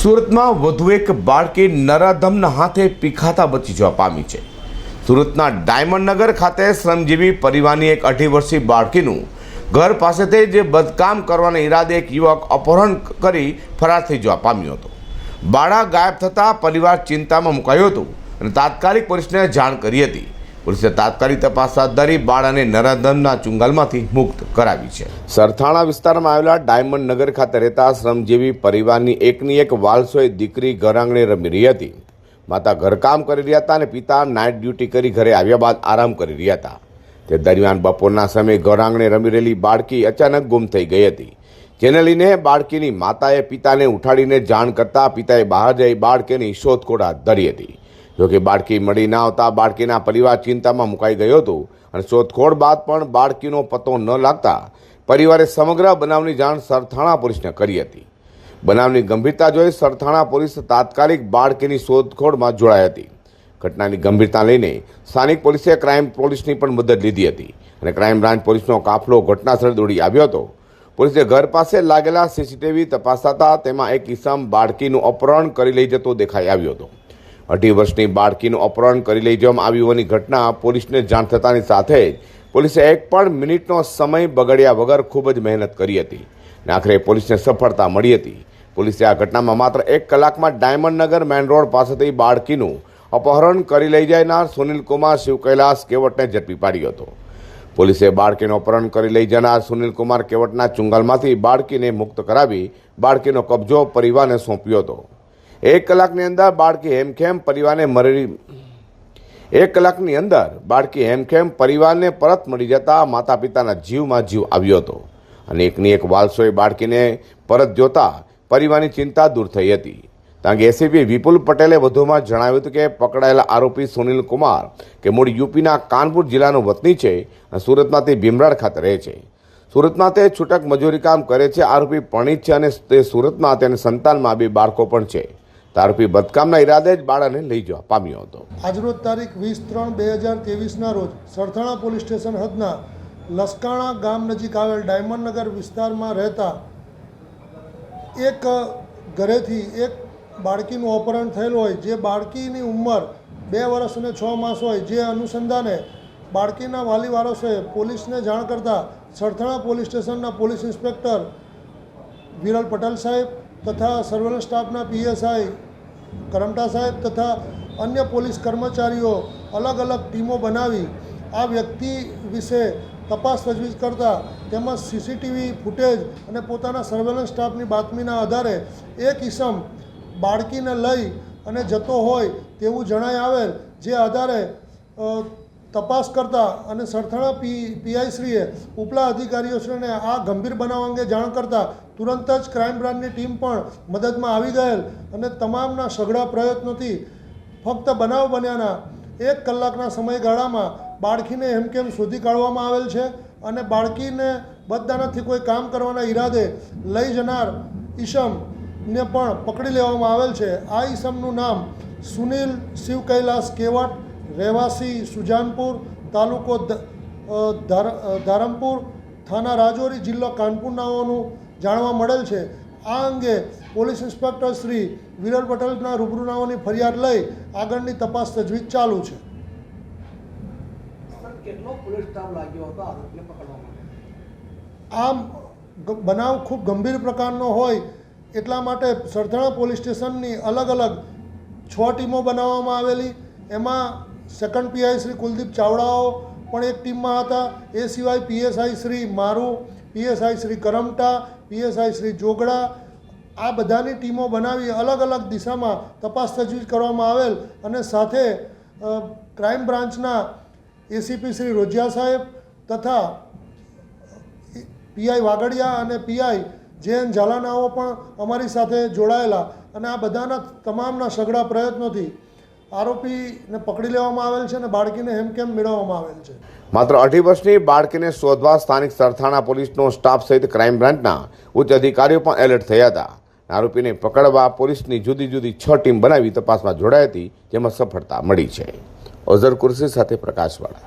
સુરતમાં વધુ એક બાળકી નરાધમના હાથે પીખાતા બચી જવા પામી છે. સુરતના ડાયમંડનગર ખાતે શ્રમજીવી પરિવારની એક અઢી વર્ષીય બાળકીનું ઘર પાસેથી જે બદકામ કરવાના ઈરાદે એક યુવક અપહરણ કરી ફરાર થઈ જવા પામ્યો હતો. બાળા ગાયબ થતાં પરિવાર ચિંતામાં મુકાયો હતું અને તાત્કાલિક પોલીસને જાણ કરી હતી. પોલીસે તાત્કાલિક તપાસ હાથ ધરી બાળ અને નરાધમના ચુંગાલમાંથી મુક્ત કરાવી છે. સરથાણા વિસ્તારમાં આવેલા ડાયમંડ નગર ખાતે રહેતા શ્રમજીવી પરિવારની એકની એક વાલસોય દીકરી ઘરઆંગણે રમી રહી હતી. માતા ઘરકામ કરી રહ્યા હતા અને પિતા નાઇટ ડ્યુટી કરી ઘરે આવ્યા બાદ આરામ કરી રહ્યા હતા. તે દરમિયાન બપોરના સમયે ઘરઆંગણે રમી રહેલી બાળકી અચાનક ગુમ થઈ ગઈ હતી. જેને લઈને બાળકીની માતાએ પિતાને ઉઠાડીને જાણ કરતા પિતાએ બહાર જઈ બાળકીની શોધખોળ હાથ ધરી હતી. જોકે બાળકી મળી ના આવતા બાળકીના પરિવાર ચિંતામાં મુકાઈ ગયો હતો અને શોધખોળ બાદ પણ બાળકીનો પતો ન લાગતા પરિવારે સમગ્ર બનાવની જાણ સરથાણા પોલીસને કરી હતી. બનાવની ગંભીરતા જોઈ સરથાણા પોલીસ તાત્કાલિક બાળકીની શોધખોળમાં જોડાઈ હતી. ઘટનાની ગંભીરતા લઈને સ્થાનિક પોલીસે ક્રાઇમ પોલીસની પણ મદદ લીધી હતી અને ક્રાઇમ બ્રાન્ચ પોલીસનો કાફલો ઘટનાસ્થળે દોડી આવ્યો હતો. પોલીસે ઘર પાસે લાગેલા સીસીટીવી તપાસતા તેમાં એક ઇસમ બાળકીનું અપહરણ કરી લઈ જતો દેખાઈ આવ્યો હતો. અઢી વર્ષની બાળકીનું અપહરણ કરી લઈ જવામાં આવી હોવાની ઘટના પોલીસને જાણ થતાની સાથે જ પોલીસે એક પણ મિનિટનો સમય બગડ્યા વગર ખૂબ જ મહેનત કરી હતી અને આખરે પોલીસને સફળતા મળી હતી. પોલીસે આ ઘટનામાં માત્ર એક કલાકમાં ડાયમંડ નગર મેન રોડ પાસેથી બાળકીનું અપહરણ કરી લઈ જનાર સુનિલ કુમાર શિવકૈલાસ કેવટને ઝડપી પાડ્યો હતો. પોલીસે બાળકીનું અપહરણ કરી લઈ જનાર સુનિલ કુમાર કેવટના ચુંગાલમાંથી બાળકીને મુક્ત કરાવી બાળકીનો કબજો પરિવારને સોંપ્યો હતો. એક કલાકની અંદર બાળકી હેમખેમ પરિવારને મળી એક કલાકની અંદર બાળકી હેમખેમ પરિવારને પરત મળી જતા માતા પિતાના જીવમાં જીવ આવ્યો હતો. અને એકની એક વાલસોએ બાળકીને પરત જોતા પરિવારની ચિંતા દૂર થઈ હતી. કારણ કે એસીપી વિપુલ પટેલે વધુમાં જણાવ્યું હતું કે પકડાયેલા આરોપી સુનિલ કુમાર, કે મૂળ યુપીના કાનપુર જિલ્લાનો વતની છે અને સુરતમાં તે ભીમરાડ ખાતે રહે છે. સુરતમાં તે છૂટક મજૂરી કામ કરે છે, આરોપી પરણિત છે અને તે સુરતમાં તેને સંતાનમાં બે બાળકો પણ છે. આરોપી બદકામના ઈરાદે જ બાળાને લઈ જવા પામ્યો હતો. આજરોજ તારીખ વીસ ત્રણ બે હજાર ત્રેવીસના રોજ સરથાણા પોલીસ સ્ટેશન હદના લસકાણા ગામ નજીક આવેલ ડાયમંડનગર વિસ્તારમાં રહેતા એક ઘરેથી એક બાળકીનું અપહરણ થયેલું હોય, જે બાળકીની ઉંમર બે વર્ષ અને છ માસ હોય, જે અનુસંધાને બાળકીના વાલી વારસોએ પોલીસને જાણ કરતાં સરથાણા પોલીસ સ્ટેશનના પોલીસ ઇન્સ્પેક્ટર વિરલ પટેલ સાહેબ તથા સર્વેલન્સ સ્ટાફના પીએસઆઈ કરમટા સાહેબ તથા અન્ય પોલીસ કર્મચારીઓ અલગ અલગ ટીમો બનાવી આ વ્યક્તિ વિશે તપાસ તજવીજ કરતા તેમજ સીસીટીવી ફૂટેજ અને પોતાના સર્વેલન્સ સ્ટાફની બાતમીના આધારે એક ઈસમ બાળકીને લઈ અને જતો હોય તેવું જણાય આવેલ, જે આધારે તપાસ કરતા અને સરથાણા પી, પીઆઈશ્રીએ ઉપલા અધિકારીઓશ્રીને આ ગંભીર બનાવ અંગે જાણ કરતા તુરંત જ ક્રાઇમ બ્રાન્ચની ટીમ પણ મદદમાં આવી ગયેલ અને તમામના સઘળા પ્રયત્નોથી ફક્ત બનાવ બન્યાના એક કલાકના સમયગાળામાં બાળકીને હેમકેમ શોધી કાઢવામાં આવેલ છે અને બાળકીને બધાનાથી કોઈ કામ કરવાના ઈરાદે લઈ જનાર ઈસમને પણ પકડી લેવામાં આવેલ છે. આ ઈસમનું નામ સુનિલ શિવ કૈલાસ કેવટ રહેવાસી સુજાનપુર તાલુકો ધારમપુર થાના રાજૌરી જિલ્લો કાનપુરનાઓનું જાણવા મળેલ છે. આ અંગે પોલીસ ઇન્સ્પેક્ટર શ્રી વિરલ પટેલના રૂબરૂનાઓની ફરિયાદ લઈ આગળની તપાસ તજવીજ ચાલુ છે. આમ બનાવ ખૂબ ગંભીર પ્રકારનો હોય એટલા માટે સરથાણા પોલીસ સ્ટેશનની અલગ અલગ છ ટીમો બનાવવામાં આવેલી. એમાં સેકન્ડ પીઆઈ શ્રી કુલદીપ ચાવડાઓ પણ એક ટીમમાં હતા. એ સિવાય PSI Shri Maru PSI Shri Karmata PSI Shri Jogda આ બધાની ટીમો બનાવી અલગ અલગ દિશામાં તપાસ તજવીજ કરવામાં આવેલ. અને સાથે ક્રાઇમ બ્રાન્ચના એસીપી શ્રી રોજિયા સાહેબ તથા પીઆઈ વાગડિયા અને પીઆઈ જે એન ઝાલાનાઓ પણ અમારી સાથે જોડાયેલા. અને આ બધાના તમામના સઘળા પ્રયત્નોથી આરોપીને પકડી લેવામાં આવેલ છે અને બાળકીને હેમકેમ મેળવવામાં આવેલ છે? માત્ર અઢી વર્ષની બાળકીને શોધવા સ્થાનિક સરથાણા પોલીસનો સ્ટાફ સહિત ક્રાઇમ બ્રાન્ચના ઉચ્ચ અધિકારીઓ પણ એલર્ટ થયા હતા. આરોપીને પકડવા પોલીસની જુદી જુદી છ ટીમ બનાવી તપાસમાં જોડાઈ હતી, જેમાં સફળતા મળી છે. અઝર કુર્સી સાથે પ્રકાશવાળા.